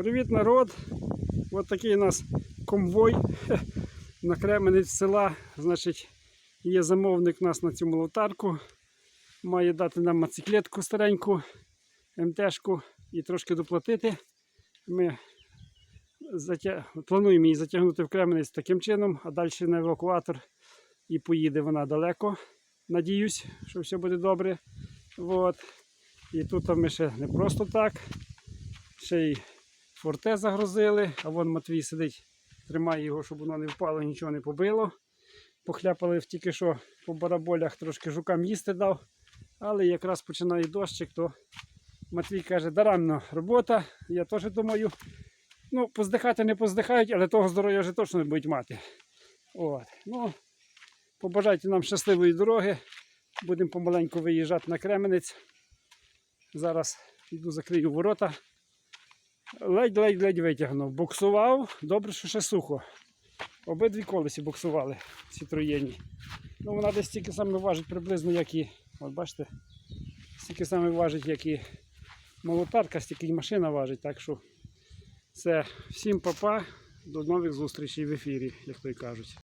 Привіт, народ! Ось такий у нас конвой на Кременець села. Значить, є замовник у нас на цю молотарку. Має дати нам мотоциклетку стареньку, МТшку і трошки доплатити. Ми затя... плануємо її затягнути в Кременець таким чином, а далі на евакуатор і поїде вона далеко. Надіюсь, що все буде добре. От. І тут ми ще не просто так. Ще й форте загрузили, а вон Матвій сидить, тримає його, щоб воно не впало, нічого не побило. Похляпали тільки що по бараболях, трошки жукам їсти дав. Але якраз починає дощик, то Матвій каже, даремно робота. Я теж думаю, ну, поздихати не поздихають, але того здоров'я вже точно не будуть мати. От. Ну, побажайте нам щасливої дороги. Будемо помаленьку виїжджати на Кременець. Зараз йду закрию ворота. Ледь-ледь-ледь витягнув. Буксував, добре, що ще сухо. Обидві колесі буксували ці троєнні. Ну, вона десь стільки саме важить приблизно, як і. От бачите, стільки саме важить, як і молотарка, стільки й машина важить. Так що все, всім папа, до нових зустрічей в ефірі, як то й кажуть.